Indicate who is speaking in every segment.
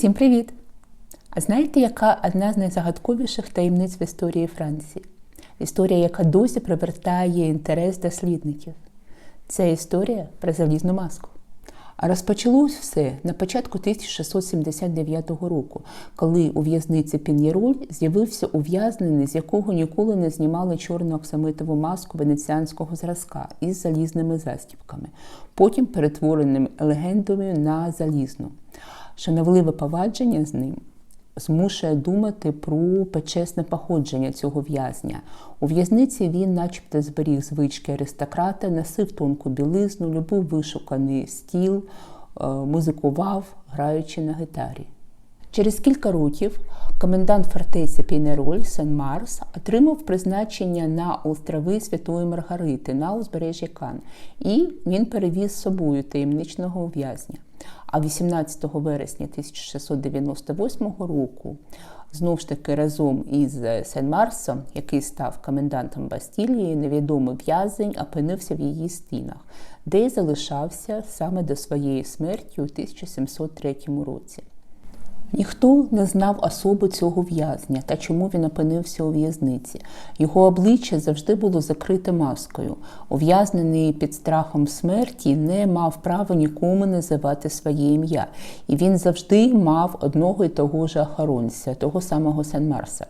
Speaker 1: Всім привіт! А знаєте, яка одна з найзагадковіших таємниць в історії Франції? Історія, яка досі привертає інтерес дослідників. Це історія про залізну маску. А розпочалось все на початку 1679 року, коли у в'язниці Пін'єроль з'явився ув'язнений, з якого ніколи не знімали чорну оксамитову маску венеціанського зразка із залізними застібками, потім перетвореним легендою на залізну. Шановливе повадження з ним змушує думати про почесне походження цього в'язня. У в'язниці він, начебто, зберіг звички аристократа, носив тонку білизну, любив вишуканий стіл, е, музикував, граючи на гітарі. Через кілька років комендант фортеці Пінероль Сен Марс отримав призначення на острови Святої Маргарити на узбережжі Кан, і він перевіз з собою таємничного ув'язня. А 18 вересня 1698 року, знов ж таки разом із Сен Марсом, який став комендантом Бастілії, невідомий в'язень опинився в її стінах, де й залишався саме до своєї смерті у 1703 році. Ніхто не знав особи цього в'язня та чому він опинився у в'язниці. Його обличчя завжди було закрите маскою. Ув'язнений під страхом смерті не мав права нікому називати своє ім'я, і він завжди мав одного і того ж охоронця, того самого Сен-Марса.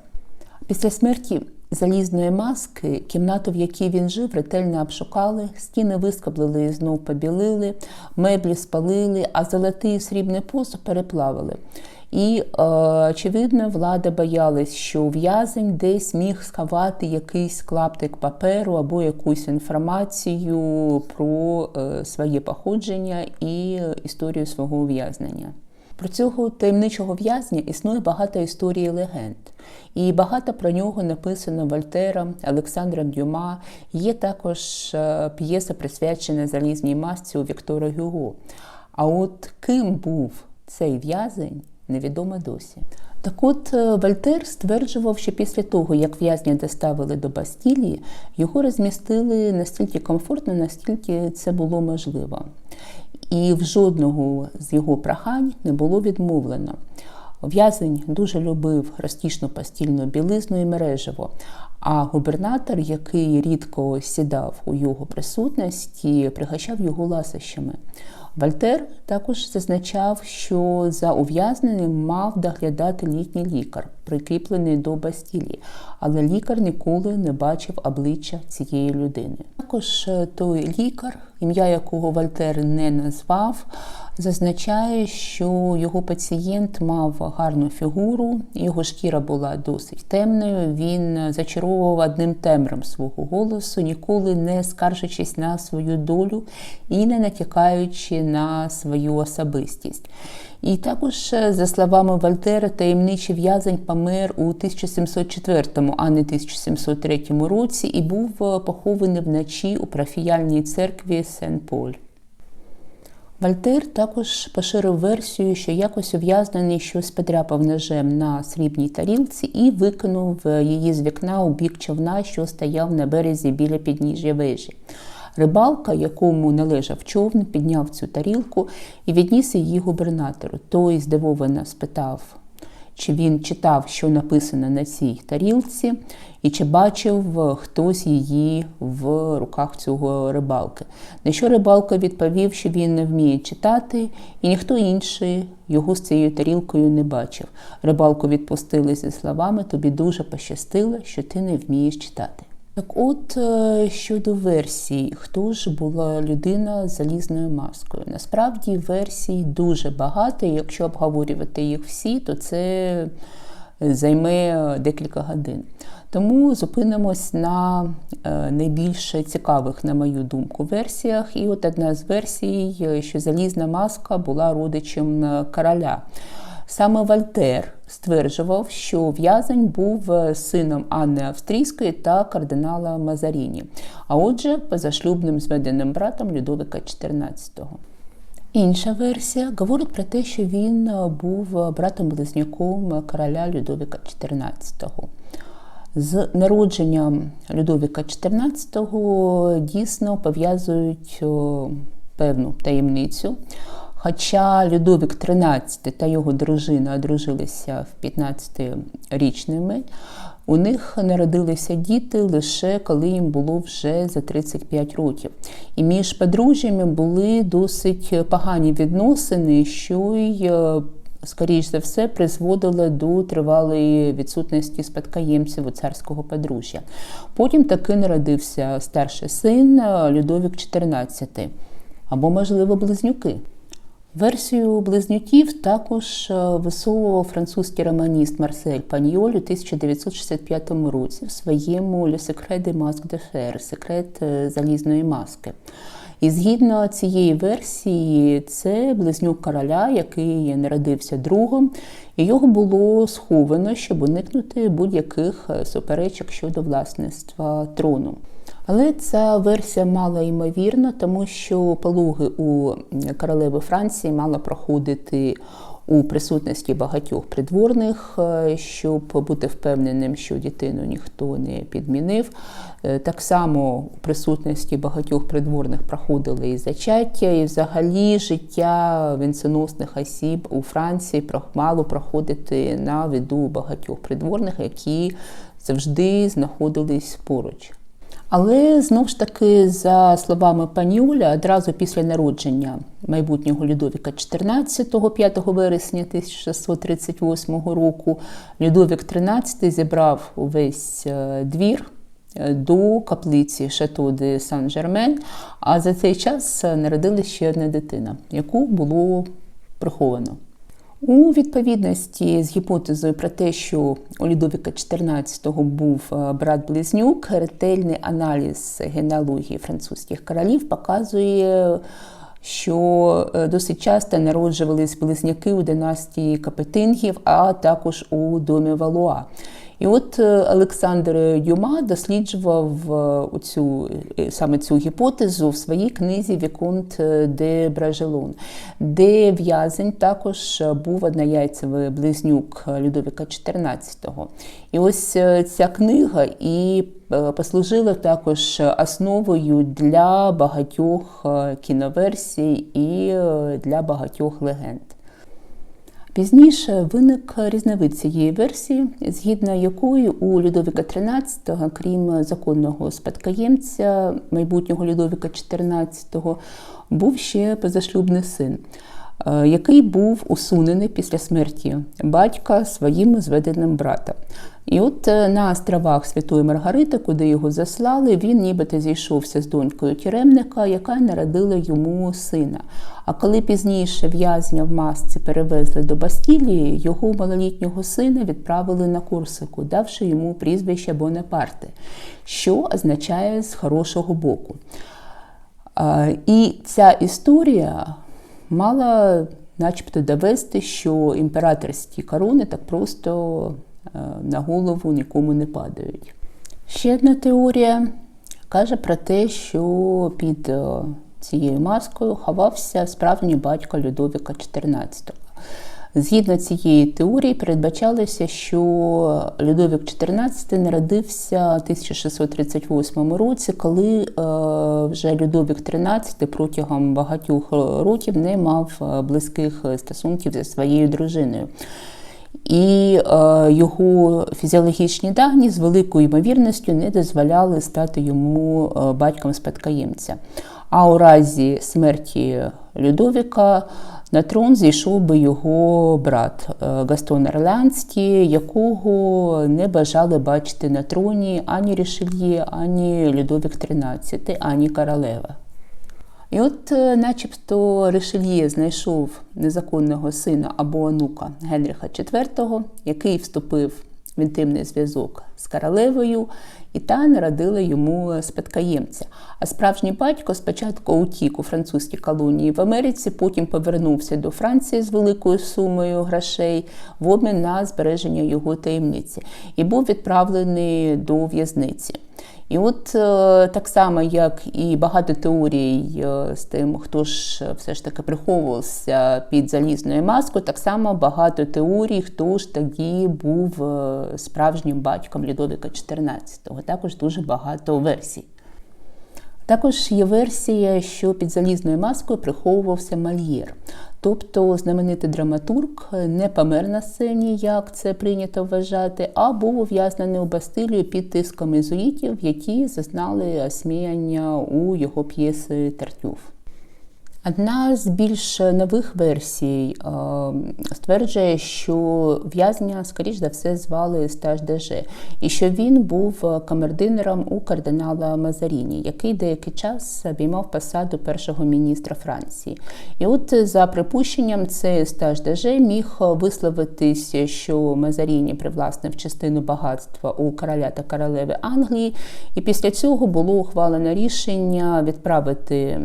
Speaker 1: Після смерті залізної маски кімнату, в якій він жив, ретельно обшукали, стіни вискоблили і знов побілили, меблі спалили, а золотий і срібний посуд переплавили. І, е, очевидно, влада боялась, що в'язень десь міг сховати якийсь клаптик паперу або якусь інформацію про е, своє походження і історію свого ув'язнення. Про цього таємничого в'язня існує багато історій і легенд. І багато про нього написано Вольтером, Олександром Дюма. Є також е, п'єса, присвячена залізній масці у Віктора Гюго. А от ким був цей в'язень, невідомо досі. Так от е, Вольтер стверджував, що після того, як в'язня доставили до Бастілії, його розмістили настільки комфортно, настільки це було можливо. І в жодного з його прохань не було відмовлено. В'язень дуже любив розтішну постільну білизну і мережево. А губернатор, який рідко сідав у його присутності, пригощав його ласощами. Вольтер також зазначав, що за ув'язненим мав доглядати літній лікар, прикріплений до Бастілії, але лікар ніколи не бачив обличчя цієї людини. Також е, той лікар, ім'я якого Вольтер не назвав, зазначає, що його пацієнт мав гарну фігуру, його шкіра була досить темною. Він зачаровував одним тембром свого голосу, ніколи не скаржачись на свою долю і не натякаючи на свою особистість. І також, за словами Вольтера, таємничий в'язень помер у 1704, а не 1703 році, і був похований вночі у парафіяльній церкві Сен-Поль. Вольтер також поширив версію, що якось ув'язнений щось подряпав ножем на срібній тарілці і викинув її з вікна у бік човна, що стояв на березі біля підніжжя вежі. Рибалка, якому належав човн, підняв цю тарілку і відніс її губернатору. Той здивовано спитав чи він читав, що написано на цій тарілці, і чи бачив хтось її в руках цього рибалки. На що рибалка відповів, що він не вміє читати, і ніхто інший його з цією тарілкою не бачив. Рибалку відпустили зі словами Тобі дуже пощастило, що ти не вмієш читати. Так от е, щодо версій, хто ж була людина з залізною маскою? Насправді версій дуже багато, і якщо обговорювати їх всі, то це займе декілька годин. Тому зупинимось на е, найбільш цікавих, на мою думку, версіях. І от одна з версій, що залізна маска була родичем короля. Саме Вольтер стверджував, що в'язень був е, сином Анни Австрійської та кардинала Мазаріні, а отже, позашлюбним зведеним братом Людовика XIV. Інша версія говорить про те, що він е, був братом-близняком короля Людовика XIV. З народженням Людовика XIV дійсно пов'язують певну таємницю. Хоча Людовік XIII та його дружина одружилися в 15-річними, у них народилися діти лише коли їм було вже за 35 років. І між подружжями були досить погані відносини, що й, е, скоріш за все, призводило до тривалої відсутності спадкоємців у царського подружжя. Потім таки народився старший син е, Людовік XIV, або, можливо, близнюки. Версію близнюків також е, висовував французький романіст Марсель Паньоль у 1965 році в своєму Le Secret de Masque de Fer секрет е, залізної маски. І згідно цієї версії, це близнюк короля, який народився другом, і його було сховано, щоб уникнути будь-яких е, суперечок щодо власництва трону. Але ця версія мала ймовірна, тому що пологи у королеви Франції мала проходити у присутності багатьох придворних, е, щоб бути впевненим, що дитину ніхто не підмінив. Е, так само у присутності багатьох придворних проходили і зачаття, і взагалі життя вінценосних осіб у Франції мало проходити на виду багатьох придворних, які завжди знаходились поруч. Але знов ж таки, за словами Панюля, одразу після народження майбутнього Людовіка XIV, 5 вересня 1638 року, Людовік XIII зібрав увесь е, двір е, до каплиці Шато де Сан-Жермен, а за цей час народилася ще одна дитина, яку було приховано. У відповідності з гіпотезою про те, що у Людовіка XIV був е, брат-близнюк, ретельний аналіз генеалогії французьких королів показує, що е, досить часто народжувались близняки у династії Капетингів, а також у домі Валуа. І от е, Олександр Дюма досліджував цю, саме цю гіпотезу в своїй книзі Віконт де Бражелон, де в'язень також був однояйцевий близнюк Людовіка XIV. І ось е, ця книга і е, послужила також основою для багатьох кіноверсій і для багатьох легенд. Пізніше виник різновид цієї версії, згідно якої у Людовіка XIII, крім законного спадкоємця майбутнього Людовіка XIV, був ще позашлюбний син. Е, який був усунений після смерті батька своїм зведеним братом. І от е, на островах Святої Маргарити, куди його заслали, він нібито зійшовся з донькою тюремника, яка народила йому сина. А коли пізніше в'язня в масці перевезли до Бастілії, його малолітнього сина відправили на Корсику, давши йому прізвище Бонапарте, що означає з хорошого боку. І ця історія мала начебто довести, що імператорські корони так просто е, на голову нікому не падають. Ще одна теорія каже про те, що під е, цією маскою ховався справжній батько Людовіка XIV. Згідно цієї теорії, передбачалося, що Людовік XIV народився в 1638 році, коли е, вже Людовік XIII протягом багатьох років не мав е, близьких стосунків зі своєю дружиною. І е, його фізіологічні дані з великою ймовірністю не дозволяли стати йому батьком спадкоємця. А у разі смерті Людовіка на трон зійшов би його брат е, Гастон Орлянський, якого не бажали бачити на троні ані Рішельє, ані Людовік XIII, ані королева. І от, е, начебто, Ришельє знайшов незаконного сина або онука Генріха IV, який вступив в інтимний зв'язок з королевою, і та народила йому спадкоємця. А справжній батько спочатку утік у французькій колонії в Америці, потім повернувся до Франції з великою сумою грошей в обмін на збереження його таємниці і був відправлений до в'язниці. І от е, так само, як і багато теорій е, з тим, хто ж все ж таки приховувався під залізною маскою, так само багато теорій, хто ж тоді був е, справжнім батьком Людовіка XIV. Також дуже багато версій. Також є версія, що під залізною маскою приховувався мальєр. Тобто знаменитий драматург не помер на сцені, як це прийнято вважати, а був ув'язнений у Бастилію під тиском ізуїтів, які зазнали осміяння у його п'єси Тартюф. Одна з більш нових версій е, стверджує, що в'язня, скоріш за все, звали Стаж Деже, і що він був камердинером у кардинала Мазаріні, який деякий час обіймав посаду першого міністра Франції. І от за припущенням, цей Стаж Деже міг висловитись, що Мазаріні привласнив частину багатства у короля та королеви Англії, і після цього було ухвалено рішення відправити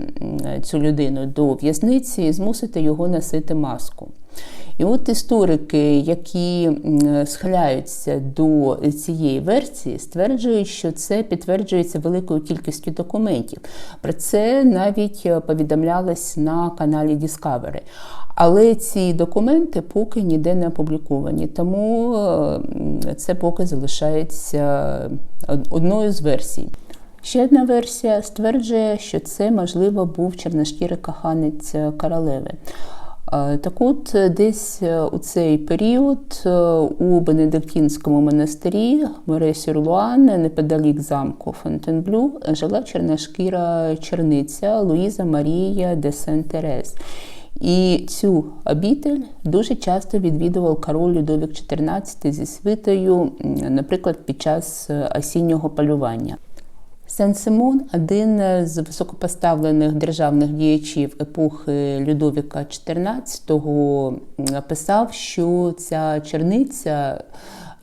Speaker 1: цю людину до в'язниці і змусити його носити маску. І от історики, які схиляються до цієї версії, стверджують, що це підтверджується великою кількістю документів. Про це навіть повідомлялось на каналі Discovery. Але ці документи поки ніде не опубліковані, тому це поки залишається одною з версій. Ще одна версія стверджує, що це, можливо, був чорношкірий коханець королеви. Так от, десь у цей період у Бенедиктінському монастирі Море-Сюрлуан, неподалік замку Фонтенблю, жила чорношкіра черниця Луїза Марія де Сен-Терес. І цю обітель дуже часто відвідував король Людовік XIV зі свитою, наприклад, під час осіннього полювання. Сен-Симон, один з високопоставлених державних діячів епохи Людовіка XIV, писав, що ця черниця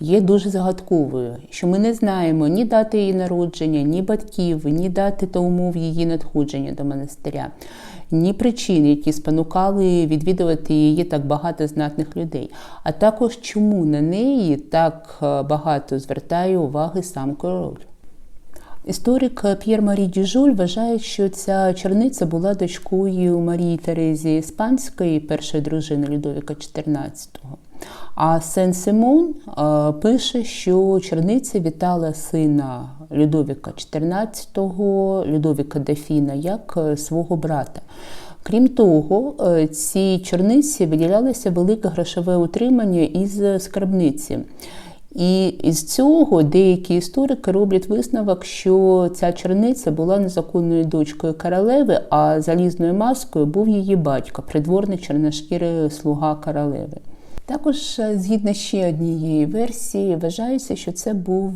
Speaker 1: є дуже загадковою, що ми не знаємо ні дати її народження, ні батьків, ні дати та умов її надходження до монастиря, ні причин, які спонукали відвідувати її так багато знатних людей, а також чому на неї так багато звертає уваги сам король. Історик П'єр Марі Дюжоль вважає, що ця черниця була дочкою Марії Терезії Іспанської, першої дружини Людовіка XIV. А Сен Симон пише, що черниця вітала сина Людовіка XIV, Людовіка Дефіна, як свого брата. Крім того, цій черниці виділялося велике грошове утримання із скарбниці. І із цього деякі історики роблять висновок, що ця черниця була незаконною дочкою королеви, а залізною маскою був її батько, придворний чорношкірий слуга королеви. Також, згідно ще однієї версії, вважається, що це був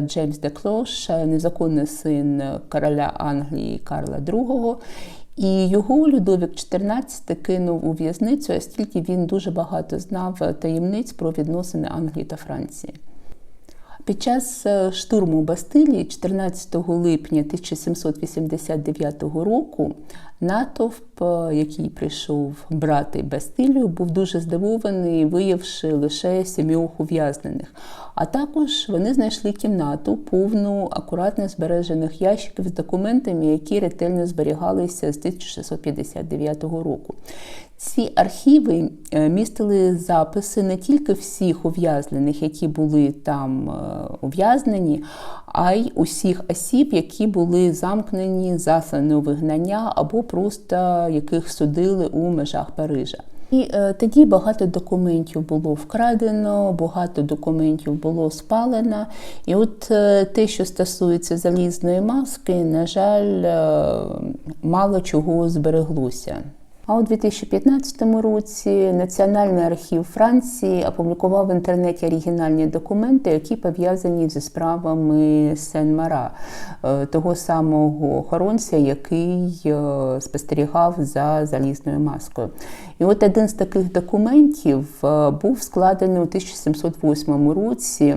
Speaker 1: Джеймс де Клош, незаконний син короля Англії Карла II. І його Людовік XIV кинув у в'язницю, оскільки він дуже багато знав таємниць про відносини Англії та Франції. Під час штурму Бастилії 14 липня 1789 року натовп, який прийшов брати Бастилію, був дуже здивований, виявивши лише сім'ох ув'язнених. А також вони знайшли кімнату, повну акуратно збережених ящиків з документами, які ретельно зберігалися з 1659 року. Ці архіви містили записи не тільки всіх ув'язнених, які були там ув'язнені, а й усіх осіб, які були замкнені, заслані у вигнання або просто яких судили у межах Парижа. І е, тоді багато документів було вкрадено, багато документів було спалено. І от е, те, що стосується залізної маски, на жаль, е, мало чого збереглося. А у 2015 році Національний архів Франції опублікував в інтернеті оригінальні документи, які пов'язані зі справами Сен-Мара, того самого охоронця, який спостерігав за залізною маскою. І от один з таких документів був складений у 1708 році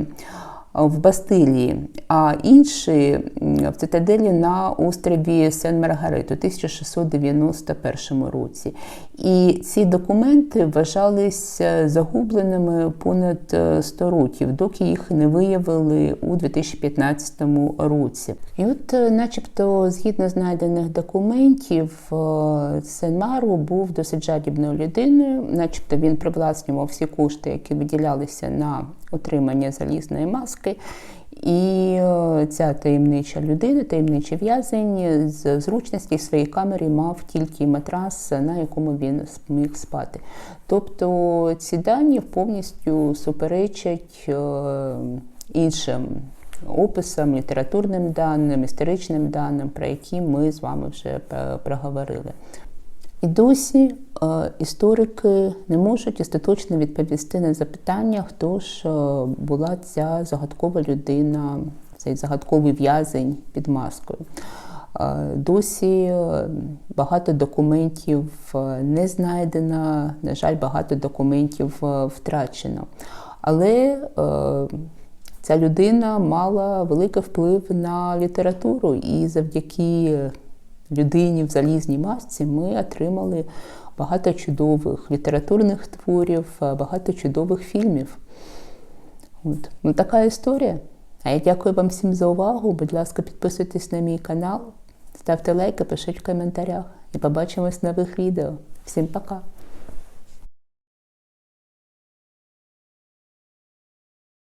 Speaker 1: в Бастилії, а інші в цитаделі на острові Сен-Маргарит у 1691 році. І ці документи вважалися загубленими понад 100 років, доки їх не виявили у 2015 році. І от, начебто, згідно знайдених документів, Сен-Мару був досить жадібною людиною, начебто він привласнював всі кошти, які виділялися на отримання залізної маски. І е, ця таємнича людина, таємничий в'язень з зручності в своїй камері мав тільки матрас, на якому він міг спати. Тобто ці дані повністю суперечать е, іншим описам, літературним даним, історичним даним, про які ми з вами вже е, проговорили. І досі е, історики не можуть остаточно відповісти на запитання, хто ж е, була ця загадкова людина, цей загадковий в'язень під маскою. Е, Досі багато документів не знайдено, на жаль, багато документів втрачено. Але ця людина мала великий вплив на літературу, і завдяки людині в залізній масці ми отримали багато чудових літературних творів, е, багато чудових фільмів. От. Ну, така історія. А я дякую вам всім за увагу. Будь ласка, підписуйтесь на мій канал, ставте лайки, пишіть в коментарях. І побачимось в нових відео. Всім пока!